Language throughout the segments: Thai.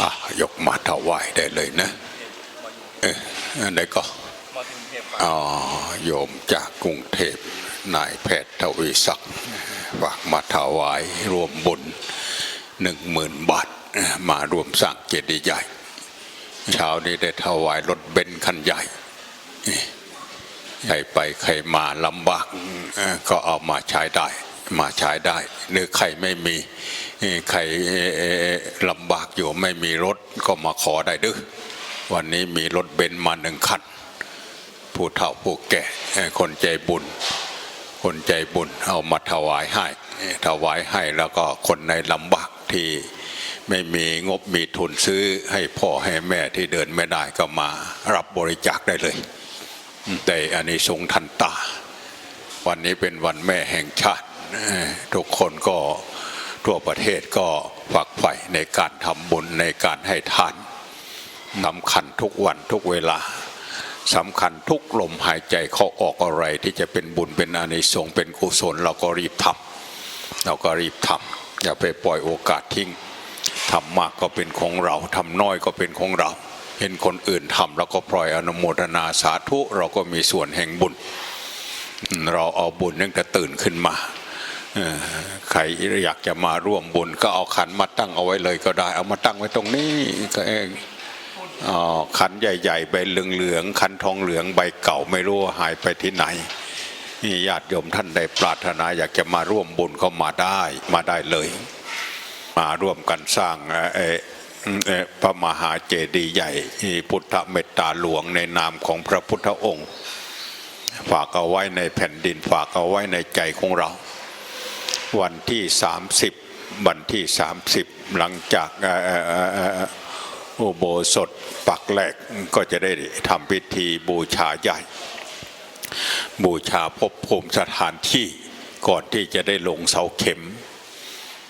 อะยกมาถวายได้เลยนะเอออันไหนก็อ๋อโยมจากกรุงเทพนายแพทย์ทวีศักดิ์ฝากมาถวายรวมบุญหนึ่งหมื่นบาทมารวมสร้างเจดีย์ใหญ่เช้านี้ได้ถวายรถเบนซ์คันใหญ่ใครไปใครมาลำบากก็เอามาใช้ได้ มาใช้ได้ หรือใครไม่มีใครลำบากอยู่ไม่มีรถก็มาขอได้ด้อวันนี้มีรถเบนซ์มาหนึ่งคันผู้เฒ่าผู้แก่คนใจบุญ คนใจบุญเอามาถวายให้ ถวายให้แล้วก็คนในลำบากที่ไม่มีงบมีทุนซื้อให้พ่อให้แม่ที่เดินไม่ได้ก็มารับบริจาคได้เลยแต่อันนี้ทรงทันตา วันนี้เป็นวันแม่แห่งชาติ ทุกคนก็ทั่วประเทศก็ฝักใฝ่ในการทำบุญในการให้ทานสำคัญทุกวันทุกเวลาสำคัญทุกลมหายใจเข้าออกอะไรที่จะเป็นบุญเป็นอานิสงส์เป็นกุศลเราก็รีบทำเราก็รีบทำอย่าไปปล่อยโอกาสทิ้งทำมากก็เป็นของเราทำน้อยก็เป็นของเรา เห็นคนอื่นทำแล้วก็ปล่อยอนุโมทนาสาธุเราก็มีส่วนแห่งบุญ เราเอาบุญตั้งแต่ตื่นขึ้นมา ใครอยากจะมาร่วมบุญก็เอาขันมาตั้งเอาไว้เลยก็ได้ เอามาตั้งไว้ตรงนี้ก็เองขันใหญ่ๆใบเหลืองๆขันทองเหลืองใบเก่าไม่รู้หายไปที่ไหนนี่ญาติโยมท่านใดปรารถนาอยากจะมาร่วมบุญก็มาได้มาได้เลย มาร่วมกันสร้างพระมหาเจดีย์ใหญ่พุทธเมตตาหลวงในนามของพระพุทธองค์ ฝากเอาไว้ในแผ่นดินฝากเอาไว้ในใจของเรา วันที่ 30 วันที่ 30 หลังจากเอ่อเอ่อเอ่อเอ่ออุโบสถปักแรกก็จะได้ทำพิธีบูชาใหญ่ บูชาภพภูมิสถานที่ก่อนที่จะได้ลงเสาเข็ม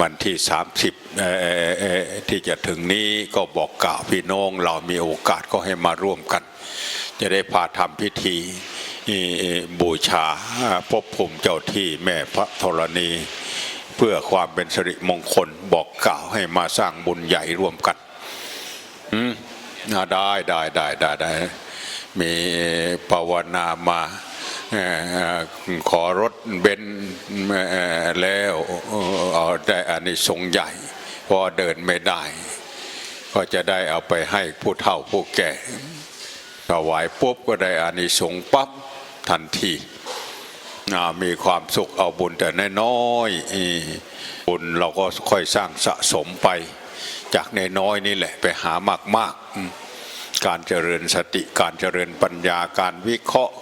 วันที่ 30 ที่จะถึงนี้ก็บอกกล่าวพี่น้องเรามีโอกาสก็ให้มาร่วมกัน จะได้พาทำพิธี บูชาพบภูมิเจ้าที่แม่พระธรณี เพื่อความเป็นสิริมงคลบอกกล่าวให้มาสร้างบุญใหญ่ร่วมกันอืมได้ได้ได้ได้ได้มีภาวนามาออขอรถเบนแล้วเอาได้อานิสงส์ใหญ่พราะเดินไม่ได้ ก็จะได้เอาไปให้ผู้เฒ่าผู้แก่ถวายปุ๊บก็ได้อานิสงส์ปั๊บ ทันทีมีความสุขเอาบุญแต่น้อยๆบุญเราก็ค่อยสร้างสะสมไป จากในน้อยนี่แหละไปหามากๆ การเจริญสติการเจริญปัญญาการวิเคราะห์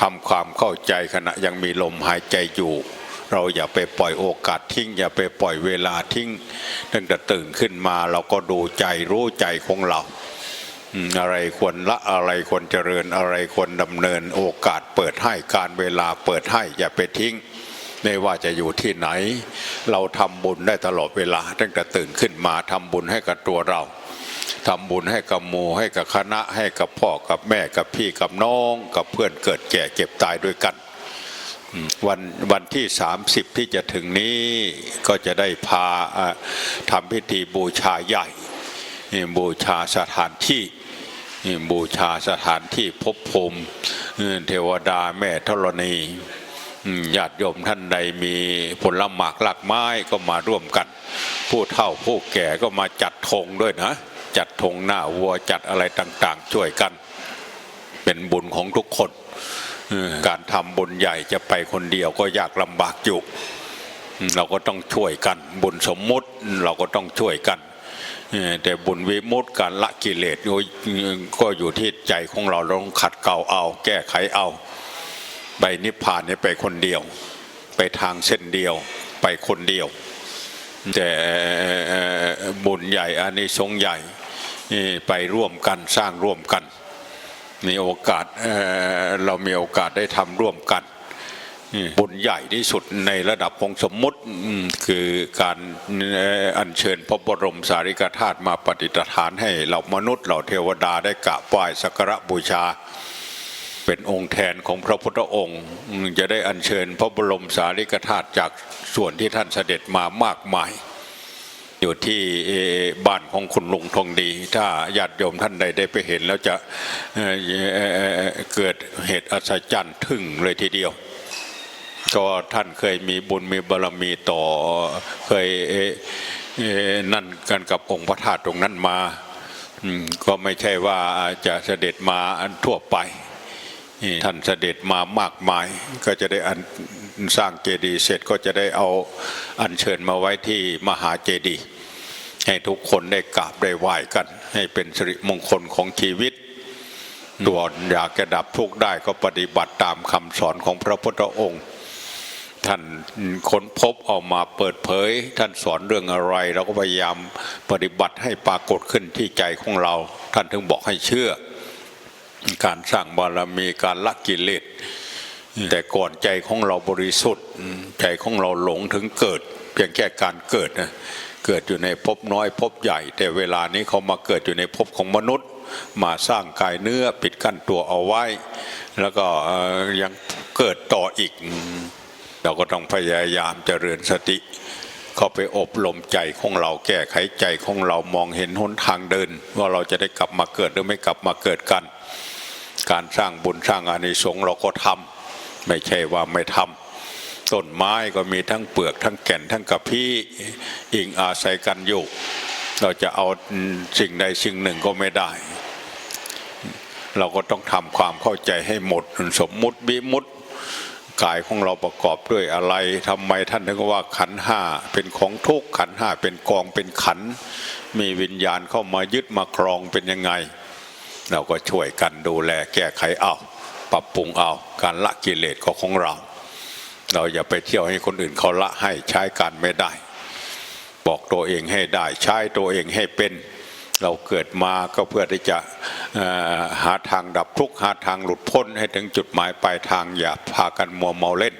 ทำความเข้าใจขณะยังมีลมหายใจอยู่ เราอย่าไปปล่อยโอกาสทิ้ง อย่าไปปล่อยเวลาทิ้งตั้งแต่ตื่นขึ้นมาเราก็ดูใจรู้ใจของเรา อะไรควรละอะไรควรเจริญอะไรควรดำเนินโอกาสเปิดให้การเวลาเปิดให้อย่าไปทิ้งไม่ว่าจะอยู่ที่ไหน เราทำบุญได้ตลอดเวลาตั้งแต่ตื่นขึ้นมาทำบุญให้กับตัวเราทำบุญให้กับหมู่ให้กับคณะให้กับพ่อกับแม่กับพี่กับน้อง กับเพื่อนเกิดแก่เจ็บตายด้วยกัน วันวันที่ 30 ที่จะถึงนี้ก็จะได้พาทำพิธีบูชาใหญ่บูชาสถานที่ บูชาสถานที่ภพภูมิเทวดาแม่ธรณีญาติโยมท่านใดมีผลหมากลากไม้ก็มาร่วมกัน ผู้เฒ่าผู้แก่ก็มาจัดธงด้วยนะ จัดธงหน้าวัวจัดอะไรต่างๆ ช่วยกัน เป็นบุญของทุกคนการทำบุญใหญ่จะไปคนเดียวก็ยากลำบากอยู่ เราก็ต้องช่วยกัน บุญสมมุติเราก็ต้องช่วยกัน แต่บุญวิมุตติการละกิเลสก็อยู่ที่ใจของเราเราต้องขัดเกลาเอา แก้ไขเอาไปนิพพานนี่ไปคนเดียว ไปทางเส้นเดียวไปคนเดียว แต่บุญใหญ่อานิสงส์ใหญ่ไปร่วมกันสร้างร่วมกัน มีโอกาสเรามีโอกาสได้ทำร่วมกัน บุญใหญ่ที่สุดในระดับของสมมุติคือการอัญเชิญพระบรมสารีริกธาตุมาปฏิฐานให้เรามนุษย์เราเทวดาได้กราบไหว้สักการะบูชา เป็นองค์แทนของพระพุทธองค์ จะได้อัญเชิญพระบรมสารีริกธาตุจากส่วนที่ท่านเสด็จมามากมาย อยู่ที่บ้านของคุณลุงทองดี ถ้าญาติโยมท่านใดได้ไปเห็นแล้วจะเเเเกิดเหตุอัศจรรย์ทึ่งเลยทีเดียว ก็ท่านเคยมีบุญมีบารมีต่อเคยเเนั่นกันกับองค์พระธาตุตรงนั้นมาก็ไม่ใช่ว่าจะเสด็จมาทั่วไป ท่านเสด็จมามากมาย ก็จะได้อันสร้างเจดีย์เสร็จก็จะได้เอาอัญเชิญมาไว้ที่มหาเจดีย์ให้ทุกคนได้กราบได้ไหว้กัน ให้เป็นสิริมงคลของชีวิต ด่วนอยากจะดับทุกข์ได้ก็ปฏิบัติตามคำสอนของพระพุทธองค์ท่านค้นพบออกมาเปิดเผย ท่านสอนเรื่องอะไร เราก็พยายามปฏิบัติให้ปรากฏขึ้นที่ใจของเรา ท่านถึงบอกให้เชื่อ การสร้างบารมีการละกิเลสแต่ก่อนใจของเราบริสุทธิ์ ใจของเราหลงถึงเกิด เพียงแค่การเกิดนะเกิดอยู่ในภพน้อยภพใหญ่ แต่เวลานี้เขามาเกิดอยู่ในภพของมนุษย์ มาสร้างกายเนื้อปิดกั้นตัวเอาไว้ แล้วก็ยังเกิดต่ออีก เราก็ต้องพยายามเจริญสติ เข้าไปอบรมใจของเราแก้ไขใจของเรามองเห็นหนทางเดิน ว่าเราจะได้กลับมาเกิดหรือไม่กลับมาเกิดกัน การสร้างบุญสร้างอานิสงส์เราก็ทำไม่ใช่ว่าไม่ทำต้นไม้ก็มีทั้งเปลือกทั้งแก่นทั้งกระพี้อิงอาศัยกันอยู่ เราจะเอาสิ่งใดสิ่งหนึ่งก็ไม่ได้ เราก็ต้องทำความเข้าใจให้หมดสมมุติบิมุติกายของเราประกอบด้วยอะไรทำไมท่านถึงว่าขันห้าเป็นของทุกขันห้าเป็นกองเป็นขัน มีวิญญาณเข้ามายึดมาครองเป็นยังไง เราก็ช่วยกันดูแลแก้ไขเอา ปรับปรุงเอา การละกิเลสก็ของเรา เราอย่าไปเที่ยวให้คนอื่นเขาละให้ใช้การไม่ได้ บอกตัวเองให้ได้ใช้ตัวเองให้เป็น เราเกิดมาก็เพื่อที่จะหาทางดับทุกข์หาทางหลุดพ้นให้ถึงจุดหมายปลายทางอย่าพากันมัวเมาเล่น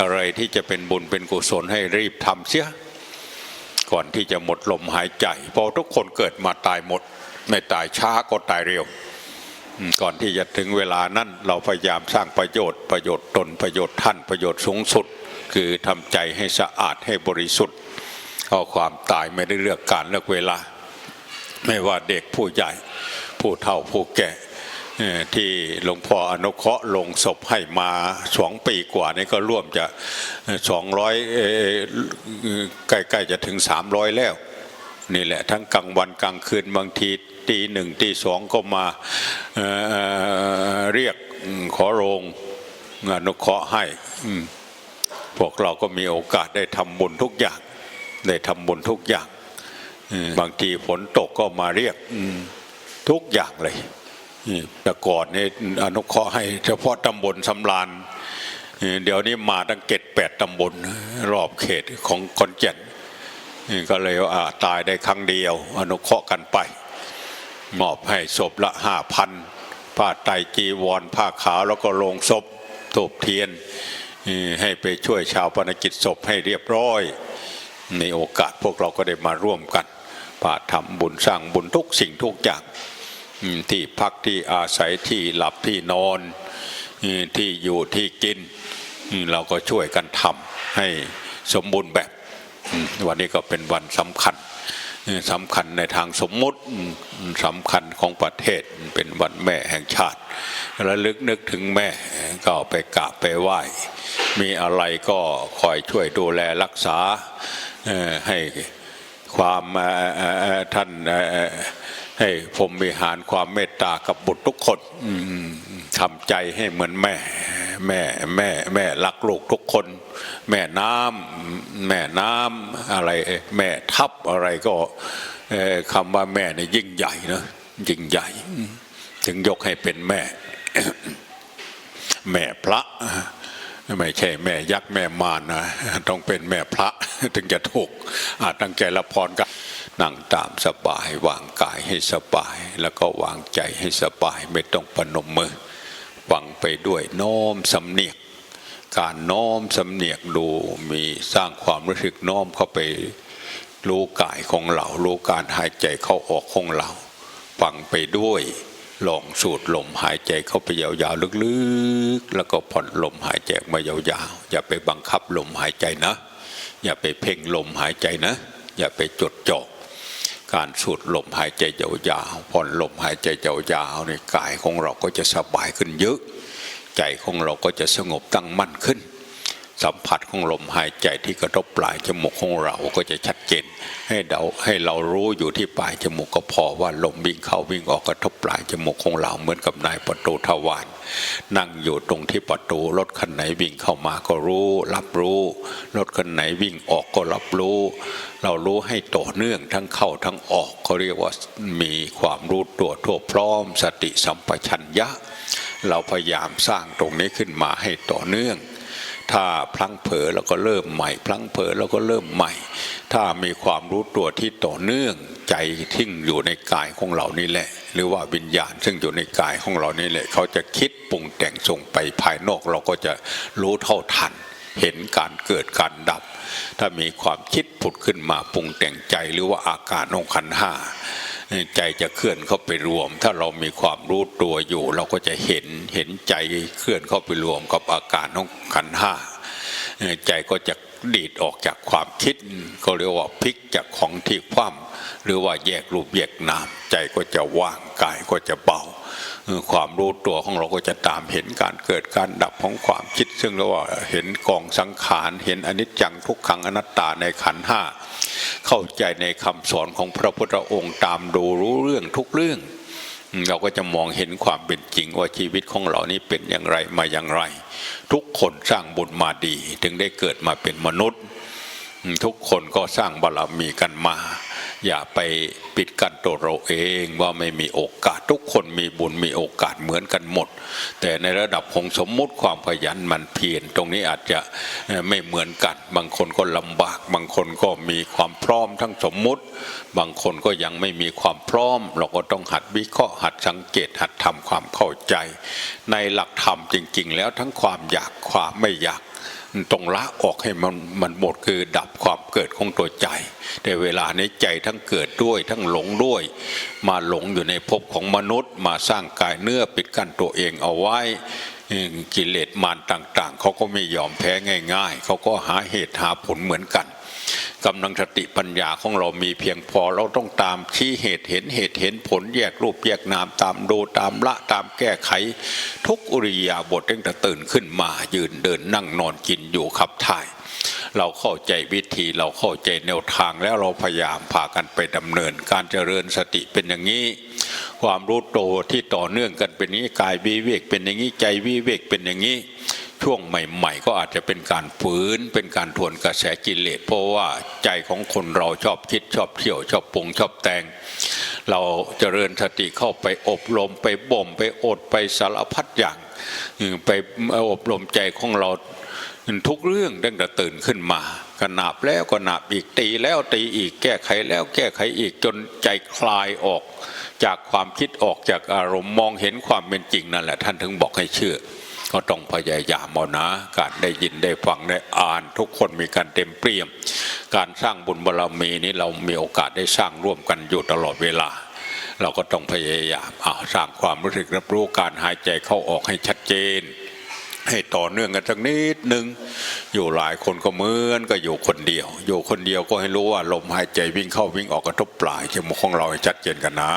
อะไรที่จะเป็นบุญเป็นกุศลให้รีบทำเสียก่อนที่จะหมดลมหายใจเพราะทุกคนเกิดมาตายหมดไม่ตายช้าก็ตายเร็ว ก่อนที่จะถึงเวลานั้นเราพยายามสร้างประโยชน์ประโยชน์ตนประโยชน์ท่านประโยชน์สูงสุด คือทำใจให้สะอาดให้บริสุทธิ์เพราะความตายไม่ได้เลือกการเลือกเวลา ไม่ว่าเด็กผู้ใหญ่ ผู้เฒ่าผู้แก่ที่หลวงพ่ออนุเคราะห์ลงศพให้มาสองปีกว่านี่ก็ร่วมจะสองร้อยใกล้ๆจะถึงสามร้อยแล้ว นี่แหละทั้งกลางวันกลางคืนบางทีตีหนึ่งตีสองก็มาเเรียกขอโรงอนุเคราะห์ให้พวกเราก็มีโอกาสได้ทำบุญทุกอย่าง ได้ทำบุญทุกอย่าง บางทีฝนตกก็มาเรียกทุกอย่างเลยแต่ก่อนนี่อนุเคราะห์ให้เฉพาะตำบลสำรานเดี๋ยวนี้มาตั้งเกตแปดตำบล รอบเขตของขอนแก่นก็เลยว่าอ่าตายได้ครั้งเดียว อนุเคราะห์กันไป มอบให้ศพละห้าพันผ้าไตจีวรผ้าขาวแล้วก็ลงศพถูบเทียนให้ไปช่วยชาวปนกิจศพให้เรียบร้อย ในโอกาสพวกเราก็ได้มาร่วมกัน ป่าทำบุญสร้างบุญทุกสิ่งทุกอย่างที่พักที่อาศัยที่หลับที่นอนที่อยู่ที่กิน เราก็ช่วยกันทำให้สมบูรณ์แบบ วันนี้ก็เป็นวันสำคัญสำคัญในทางสมมุติสำคัญของประเทศเป็นวันแม่แห่งชาติระลึกนึกถึงแม่ก็ไปกราบไปไหว้ มีอะไรก็คอยช่วยดูแลรักษาให้ ความท่านให้ผมมีหารความเมตตากับบุตรทุกคนทำใจให้เหมือนแม่ แม่แม่แม่รักลูกทุกคน แม่น้ำแม่น้ำอะไร แม่ทับอะไรก็คำว่าแม่เนี่ยยิ่งใหญ่นะยิ่งใหญ่ ถึงยกให้เป็นแม่ แม่พระ ไม่ใช่แม่ยักษ์แม่มารนะต้องเป็นแม่พระถึงจะถูกอาจตั้งใจละพรกันนั่งตามสบายวางกายให้สบาย แล้วก็วางใจให้สบายไม่ต้องปนมมือฟังไปด้วยโน้มสำเนียก การโน้มสำเนียกดูมีสร้างความรู้สึกน้อมเข้าไปรู้กายของเรารู้การหายใจเข้าออกของเรา ฟังไปด้วย ลองสูดลมหายใจเข้าไปยาวๆลึกๆ แล้วก็ผ่อนลมหายใจมายาวๆ อย่าไปบังคับลมหายใจนะ อย่าไปเพ่งลมหายใจนะ อย่าไปจดจ่อการสูดลมหายใจยาวๆผ่อนลมหายใจยาวๆในกายของเราก็จะสบายขึ้นเยอะ ใจของเราก็จะสงบตั้งมั่นขึ้น สัมผัสของลมหายใจที่กระทบปลายจมูกของเราก็จะชัดเจน ให้เราให้เรารู้อยู่ที่ปลายจมูกก็พอว่าลมวิ่งเข้าวิ่งออกกระทบปลายจมูกของเราเหมือนกับนายประตูทวารนั่งอยู่ตรงที่ประตูรถคันไหนวิ่งเข้ามาก็รู้ รับรู้รถคันไหนวิ่งออกก็รับรู้ เรารู้ให้ต่อเนื่องทั้งเข้าทั้งออกเขาเรียกว่ามีความรู้ตัวทั่วพร้อม สติสัมปชัญญะ เราพยายามสร้างตรงนี้ขึ้นมาให้ต่อเนื่อง ถ้าพลั้งเผลอเราก็เริ่มใหม่ พลั้งเผลอเราก็เริ่มใหม่ ถ้ามีความรู้ตัวที่ต่อเนื่องใจทิ้งอยู่ในกายของเรานี่แหละ หรือว่าวิญญาณซึ่งอยู่ในกายของเรานี่แหละ เขาจะคิดปรุงแต่งส่งไปภายนอกเราก็จะรู้เท่าทัน เห็นการเกิดการดับ ถ้ามีความคิดผุดขึ้นมาปรุงแต่งใจหรือว่าอาการของขันห้าใจจะเคลื่อนเข้าไปรวม ถ้าเรามีความรู้ตัวอยู่ เราก็จะเห็นเห็นใจเคลื่อนเข้าไปรวมกับอาการของขันห้าใจก็จะดีดออกจากความคิด ก็เรียกว่าพลิกจากของที่คว่ำ หรือว่าแยกรูปแยกนามใจก็จะว่างกายก็จะเบาความรู้ตัวของเราก็จะตามเห็นการเกิดการดับของความคิด ซึ่งเรียกว่าเห็นกองสังขารเห็นอนิจจังทุกขังอนัตตาในขันห้าเข้าใจในคำสอนของพระพุทธองค์ตามดูรู้เรื่องทุกเรื่อง เราก็จะมองเห็นความเป็นจริงว่าชีวิตของเรานี้เป็นอย่างไรมาอย่างไร ทุกคนสร้างบุญมาดี ถึงได้เกิดมาเป็นมนุษย์ ทุกคนก็สร้างบารมีกันมา อย่าไปปิดกั้นตัวเราเองว่าไม่มีโอกาสทุกคนมีบุญมีโอกาสเหมือนกันหมด แต่ในระดับของสมมุติความขยันมันเพียรตรงนี้อาจจะไม่เหมือนกัน บางคนก็ลำบาก บางคนก็มีความพร้อมทั้งสมมุติ บางคนก็ยังไม่มีความพร้อม เราก็ต้องหัดวิเคราะห์หัดสังเกตหัดทำความเข้าใจ ในหลักธรรมจริง ๆ แล้วทั้งความอยากความไม่อยาก ต้องละออกให้มันมันหมดคือดับความเกิดของตัวใจ แต่เวลานี้ใจทั้งเกิดด้วยทั้งหลงด้วย มาหลงอยู่ในภพของมนุษย์ มาสร้างกายเนื้อปิดกั้นตัวเองเอาไว้กิเลสมารต่าง ๆเขาก็ไม่ยอมแพ้ง่าย ๆ เขาก็หาเหตุหาผลเหมือนกัน กำลังสติปัญญาของเรามีเพียงพอเราต้องตามชี้เหตุเห็นเหตุเห็นผลแยกรูปแยกนามตามดูตามละตามแก้ไข ทุกอุริยาบทตั้งแต่ตื่นขึ้นมายืนเดินนั่งนอนกินอยู่ขับถ่ายเราเข้าใจวิธีเราเข้าใจแนวทางแล้วเราพยายามพากันไปดำเนิน การเจริญสติเป็นอย่างนี้ ความรู้โตที่ต่อเนื่องกันเป็นอย่างนี้กายวิเวกเป็นอย่างนี้ใจวิเวกเป็นอย่างนี้ ช่วงใหม่ ๆ ก็อาจจะเป็นการฝืนเป็นการทวนกระแสกิเลสเพราะว่าใจของคนเราชอบคิดชอบเที่ยวชอบปรุงชอบแต่ง เราเจริญสติเข้าไปอบรมไปบ่มไปอดไปสารพัดอย่าง ไปอบรมใจของเราทุกเรื่องตั้งแต่ตื่นขึ้นมาก็หนาบแล้วก็หนาบอีกตีแล้วตีอีกแก้ไขแล้วแก้ไขอีกจนใจคลายออก จากความคิดออกจากอารมณ์มองเห็นความเป็นจริงนั่นแหละท่านถึงบอกให้เชื่อ ก็ต้องพยายามเอานะ การได้ยินได้ฟังได้อ่าน ทุกคนมีการเต็มเปี่ยม การสร้างบุญบารมีนี้เรามีโอกาสได้สร้างร่วมกันอยู่ตลอดเวลา เราก็ต้องพยายามเอาสร้างความรู้สึกรับรู้การหายใจเข้าออกให้ชัดเจน ให้ต่อเนื่องกันสักนิดหนึ่งอยู่หลายคนก็เหมือนก็อยู่คนเดียว อยู่คนเดียวก็ให้รู้ว่าลมหายใจวิ่งเข้าวิ่งออกกระทบปลายจมูกของเราให้ชัดเจนกันนะ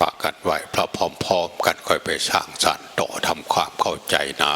ปากกันไว้พระพร้อมๆกันค่อยไปสร้างสรรค์ต่อทำความเข้าใจนะ